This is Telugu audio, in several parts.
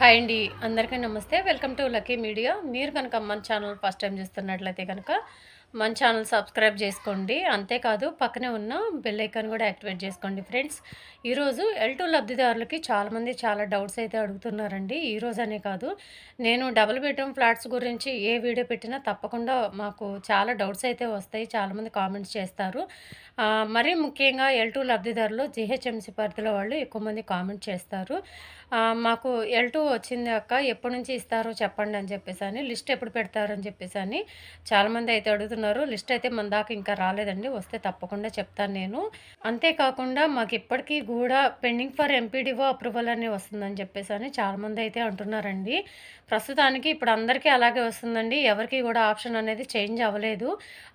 హాయ్ అండి అందరికీ నమస్తే. Welcome to lucky media. మీరు కనుక మన ఛానల్ ఫస్ట్ టైం చూస్తున్నట్లయితే కనుక మన ఛానల్ సబ్స్క్రైబ్ చేసుకోండి. అంతేకాదు పక్కనే ఉన్న బెల్ ఐకాన్ కూడా యాక్టివేట్ చేసుకోండి ఫ్రెండ్స్. ఈరోజు ఎల్ టూ లబ్ధిదారులకి చాలామంది చాలా డౌట్స్ అయితే అడుగుతున్నారండి. ఈరోజు అనే కాదు నేను డబుల్ బెడ్రూమ్ ఫ్లాట్స్ గురించి ఏ వీడియో పెట్టినా తప్పకుండా మాకు చాలా డౌట్స్ అయితే వస్తాయి. చాలామంది కామెంట్స్ చేస్తారు. మరీ ముఖ్యంగా ఎల్ టూ లబ్ధిదారులు జిహెచ్ఎంసీ పరిధిలో వాళ్ళు ఎక్కువ మంది కామెంట్ చేస్తారు. మాకు ఎల్ టూ వచ్చింది అక్క ఎప్పటి నుంచి ఇస్తారో చెప్పండి అని చెప్పేసి అని లిస్ట్ ఎప్పుడు పెడతారని చెప్పేసి అని చాలామంది అయితే అడుగుతున్నారు. లిస్ట్ అయితే మన దాకా ఇంకా రాలేదండి. వస్తే తప్పకుండా చెప్తాను నేను. అంతేకాకుండా మాకు ఇప్పటికీ కూడా పెండింగ్ ఫర్ ఎంపీడీఓ అప్రూవల్ అని వస్తుందని చెప్పేసి అని చాలామంది అయితే అంటున్నారండి. ప్రస్తుతానికి ఇప్పుడు అందరికీ అలాగే వస్తుందండి. ఎవరికి కూడా ఆప్షన్ అనేది చేంజ్ అవ్వలేదు.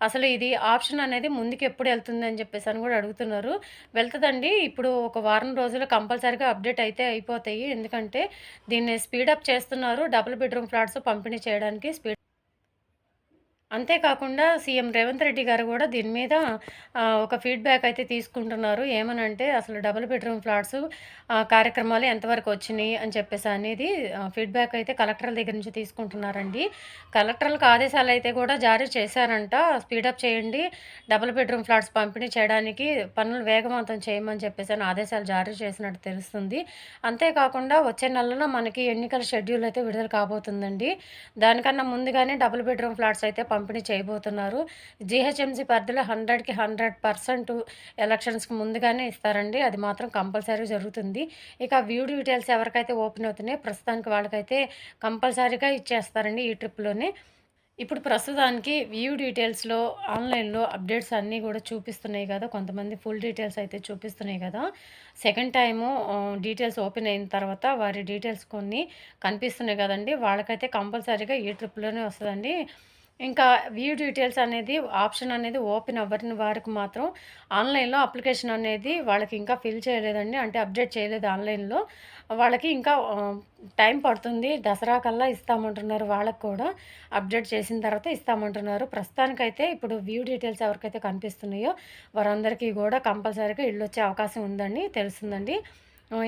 అసలు ఇది ఆప్షన్ అనేది ముందుకు ఎప్పుడు వెళ్తుంది అని చెప్పేసి అని కూడా అడుగుతున్నారు. వెళ్తుందండి. ఇప్పుడు ఒక వారం రోజులు కంపల్సరీగా అప్డేట్ అయితే అయిపోతాయి. ఎందుకంటే దీన్ని స్పీడప్ చేస్తున్నారు. డబుల్ బెడ్రూమ్ ఫ్లాట్స్ పంపిణీ చేయడానికి స్పీడ్ అంతేకాకుండా సీఎం రేవంత్ రెడ్డి గారు కూడా దీని మీద ఒక ఫీడ్బ్యాక్ అయితే తీసుకుంటున్నారు. ఏమనంటే అసలు డబుల్ బెడ్రూమ్ ఫ్లాట్స్ కార్యక్రమాలు ఎంతవరకు వచ్చినాయి అని చెప్పేసి అనేది ఫీడ్బ్యాక్ అయితే కలెక్టర్ల దగ్గర నుంచి తీసుకుంటున్నారండి. కలెక్టర్లకు ఆదేశాలు అయితే కూడా జారీ చేశారంట. స్పీడప్ చేయండి డబుల్ బెడ్రూమ్ ఫ్లాట్స్ పంపిణీ చేయడానికి పనులు వేగవంతం చేయమని చెప్పేసి ఆదేశాలు జారీ చేసినట్టు తెలుస్తుంది. అంతేకాకుండా వచ్చే నెలలో మనకి ఎన్నికల షెడ్యూల్ అయితే విడుదల కాబోతుందండి. దానికన్నా ముందుగానే డబుల్ బెడ్రూమ్ ఫ్లాట్స్ అయితే పంపి పంపిణీ చేయబోతున్నారు. జీహెచ్ఎంసీ పరిధిలో హండ్రెడ్కి హండ్రెడ్ పర్సెంట్ ఎలక్షన్స్కి ముందుగానే ఇస్తారండి. అది మాత్రం కంపల్సరీ జరుగుతుంది. ఇక వ్యూ డీటెయిల్స్ ఎవరికైతే ఓపెన్ అవుతున్నాయో ప్రస్తుతానికి వాళ్ళకైతే కంపల్సరీగా ఇచ్చేస్తారండి ఈ ట్రిప్లోనే. ఇప్పుడు ప్రస్తుతానికి వ్యూ డీటెయిల్స్లో ఆన్లైన్లో అప్డేట్స్ అన్నీ కూడా చూపిస్తున్నాయి కదా. కొంతమంది ఫుల్ డీటెయిల్స్ అయితే చూపిస్తున్నాయి కదా. సెకండ్ టైము డీటెయిల్స్ ఓపెన్ అయిన తర్వాత వారి డీటెయిల్స్ కొన్ని కనిపిస్తున్నాయి కదండి. వాళ్ళకైతే కంపల్సరీగా ఈ ట్రిప్లోనే వస్తుందండి. ఇంకా వ్యూ డీటెయిల్స్ అనేది ఆప్షన్ అనేది ఓపెన్ అవ్వని వారికి మాత్రం ఆన్లైన్లో అప్లికేషన్ అనేది వాళ్ళకి ఇంకా ఫిల్ చేయలేదండి. అంటే అప్డేట్ చేయలేదు ఆన్లైన్లో వాళ్ళకి ఇంకా టైం పడుతుంది. దసరా కల్లా ఇస్తామంటున్నారు వాళ్ళకి కూడా. అప్డేట్ చేసిన తర్వాత ఇస్తామంటున్నారు. ప్రస్తుతానికైతే ఇప్పుడు వ్యూ డీటెయిల్స్ ఎవరికైతే కనిపిస్తున్నాయో వారందరికీ కూడా కంపల్సరీగా ఇల్లు వచ్చే అవకాశం ఉందండి తెలుస్తుందండి.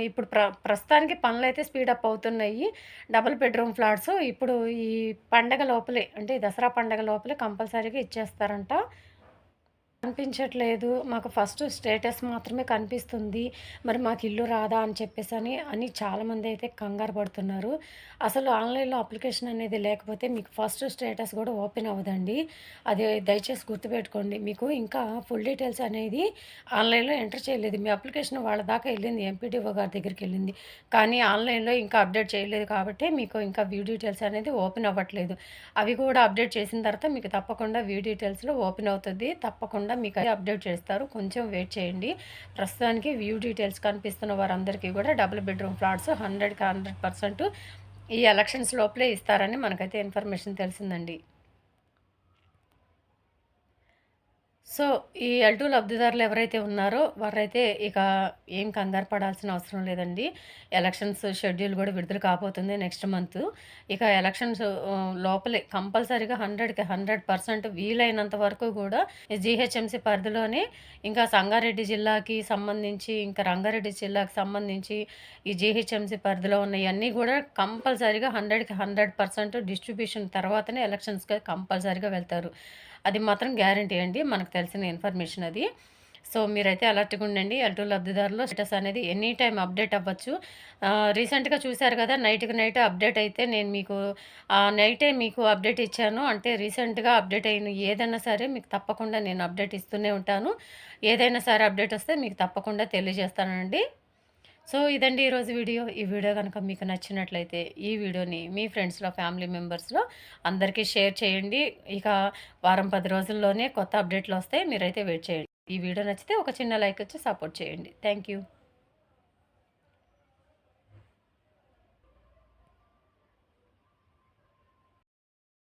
ఇప్పుడు ప్ర ప్రస్తుతానికి పనులు అయితే స్పీడప్ అవుతున్నాయి. Double bedroom flats. ఇప్పుడు ఈ పండగ లోపలే అంటే దసరా పండగ లోపలే కంపల్సరీగా ఇచ్చేస్తారంట. కనిపించట్లేదు. మాకు ఫస్ట్ స్టేటస్ మాత్రమే కనిపిస్తుంది. మరి మాకు ఇల్లు రాదా అని చెప్పేసి అని అని చాలామంది అయితే కంగారు పడుతున్నారు. అసలు ఆన్లైన్లో అప్లికేషన్ అనేది లేకపోతే మీకు ఫస్ట్ స్టేటస్ కూడా ఓపెన్ అవ్వదండి. అది దయచేసి గుర్తుపెట్టుకోండి. మీకు ఇంకా ఫుల్ డీటెయిల్స్ అనేది ఆన్లైన్లో ఎంటర్ చేయలేదు. మీ అప్లికేషన్ వాళ్ళ దాకా వెళ్ళింది ఎంపీడీఓ గారి దగ్గరికి వెళ్ళింది. కానీ ఆన్లైన్లో ఇంకా అప్డేట్ చేయలేదు కాబట్టి మీకు ఇంకా వ్యూ డీటెయిల్స్ అనేది ఓపెన్ అవ్వట్లేదు. అవి కూడా అప్డేట్ చేసిన తర్వాత మీకు తప్పకుండా వ్యూ డీటెయిల్స్లో ఓపెన్ అవుతుంది. తప్పకుండా మీకు అది అప్డేట్ చేస్తారు. కొంచెం వెయిట్ చేయండి. ప్రస్తుతానికి వ్యూ డీటెయిల్స్ కనిపిస్తున్న వారందరికీ కూడా డబుల్ బెడ్రూమ్ ఫ్లాట్స్ హండ్రెడ్కి హండ్రెడ్ పర్సెంట్ ఈ ఎలక్షన్స్ లోపలే ఇస్తారని మనకైతే ఇన్ఫర్మేషన్ తెలిసిందండి. సో ఈ ఎల్టూ లబ్ధిదారులు ఎవరైతే ఉన్నారో వారైతే ఇక ఏం కంగారు పడాల్సిన అవసరం లేదండి. ఎలక్షన్స్ షెడ్యూల్ కూడా విడుదల కాబోతుంది నెక్స్ట్ మంత్. ఇక ఎలక్షన్స్ లోపలే కంపల్సరీగా హండ్రెడ్కి హండ్రెడ్ పర్సెంట్ వీలైనంత వరకు కూడా జీహెచ్ఎంసీ పరిధిలోనే ఇంకా సంగారెడ్డి జిల్లాకి సంబంధించి ఇంకా రంగారెడ్డి జిల్లాకి సంబంధించి ఈ జీహెచ్ఎంసీ పరిధిలో ఉన్నవన్నీ కూడా కంపల్సరీగా హండ్రెడ్కి హండ్రెడ్ పర్సెంట్ డిస్ట్రిబ్యూషన్ తర్వాతనే ఎలక్షన్స్కి కంపల్సరీగా వెళ్తారు. అది మాత్రం గ్యారంటీ అండి. మనకు తెలిసిన ఇన్ఫర్మేషన్ అది. సో మీరైతే అలర్ట్గా ఉండండి. ఎల్టూ లబ్ధిదారులు స్టేటస్ అనేది ఎనీ టైం అప్డేట్ అవ్వచ్చు. రీసెంట్గా చూశారు కదా నైట్కి నైట్ అప్డేట్ అయితే నేను మీకు ఆ నైటే మీకు అప్డేట్ ఇచ్చాను. అంటే రీసెంట్గా అప్డేట్ అయిన ఏదైనా సరే మీకు తప్పకుండా నేను అప్డేట్ ఇస్తూనే ఉంటాను. ఏదైనా సరే అప్డేట్ వస్తే మీకు తప్పకుండా తెలియజేస్తానండి. సో ఇదండి ఈరోజు వీడియో. ఈ వీడియో కనుక మీకు నచ్చినట్లయితే ఈ వీడియోని మీ ఫ్రెండ్స్లో ఫ్యామిలీ మెంబర్స్లో అందరికీ షేర్ చేయండి. ఇక వారం పది రోజుల్లోనే కొత్త అప్డేట్లు వస్తాయి. మీరైతే వెయిట్ చేయండి. ఈ వీడియో నచ్చితే ఒక చిన్న లైక్ వచ్చి సపోర్ట్ చేయండి. Thank you